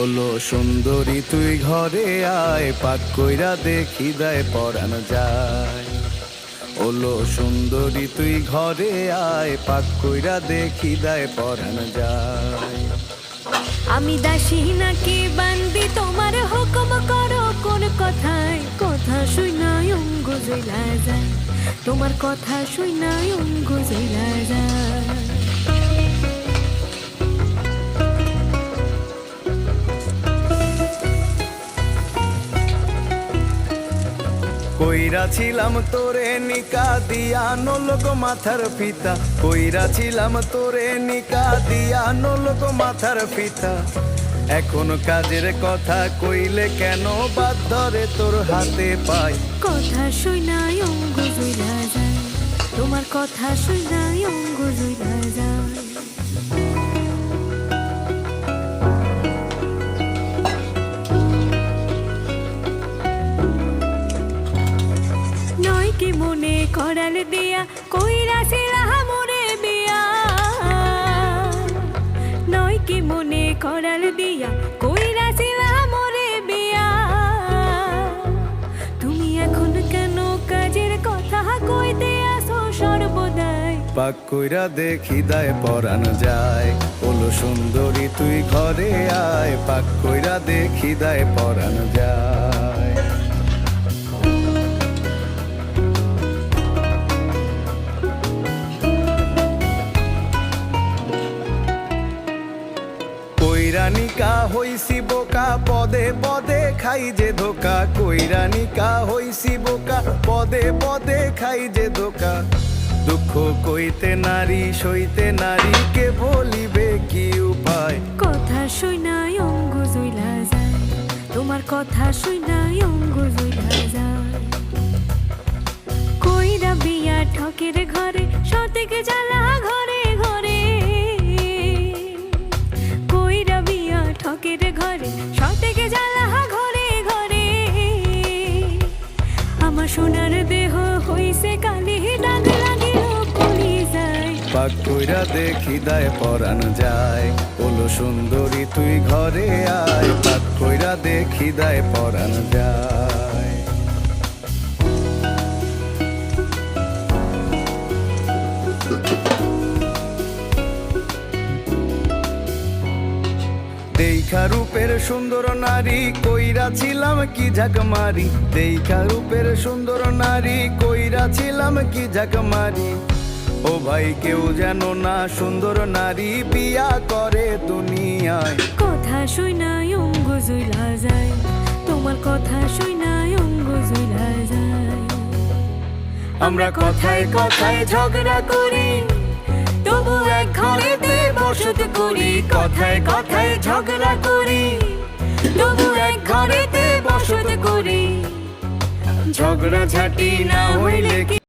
ওলো সুন্দরী, তুই ঘরে আয়, পাক কইরা দেখি দেয় পরাণ যায়। ওলো সুন্দরী, তুই ঘরে আয়, পাক কইরা দেখি দেয় পরাণ যায়। আমি দাসী নাকি বান্দি, তোমার হুকুম করো, কোন কথায়? কথা শুই অঙ্গ জইলা যায়। তোমার কথা শুই অঙ্গ জইলা যায়। কইরা ছিলাম তোরে নিকা দিয়া নলক মাথার পিতা কইরা ছিলাম তোরে নিকা দিয়া নলক মাথার পিতা এখন কাজের কথা কইলে কেন বাদ ধরে তোর হাতে পাই? কথা শুই নাই অঙ্গ জইলা যায়, তোমার কথা শুই নাই অঙ্গ জইলা যায়। করাল দিয়া, কইরা সিরা মোরে বিয়া। নয় কি মনে করাল দিয়া, কইরা সিরা মোরে বিয়া। তুমি এখন কেন কাজের কথা কইতে আসো সর্বদাই? পাক কইরা দেখি দায় পরাণ যায় ওলো সুন্দরী তুই ঘরে আয়। পাক কইরা দেখি দায় পরাণ যায়। কইরানিকা হইছি বোকা, পদে পদে খাই যে ধোকা। কইরানিকা হইছি বোকা, পদে পদে খাই যে ধোকা। দুঃখ কইতে নারী, সইতে নারীকে বলিবে কি উপায়? কথা শুই নাই অঙ্গ জইলা যায়, তোমার কথা শুই নাই অঙ্গ জইলা যায়। কইরা বিয়া ঠকের ঘরে সতেকে জ্বালা পাক কইরা দেখি দায় পরাণ যায়। ওলো সুন্দরী, তুই ঘরে আয়। পাক কইরা দেখি দায় পরাণ যায়। দেখা রূপের সুন্দর নারী, কইরা ছিলাম কি ঝাঁক মারি দেখা রূপের সুন্দর নারী, কইরা ছিলাম কি ঝাঁক মারি ও ভাই কেউ যেন না সুন্দর নারী বিয়া করে দুনিয়ায়। কথা শুই নাই অঙ্গ জুইলা যায়। তোমার কথা শুই নাই অঙ্গ জুইলা যায়। আমরা কথায় কথায় ঝগড়া করি। তবু এক ঘরেতে বসত করি। কথায় কথায় ঝগড়া করি। তবু এক ঘরেতে বসত করি। ঝগড়া ঝাঁটি না হইলে কি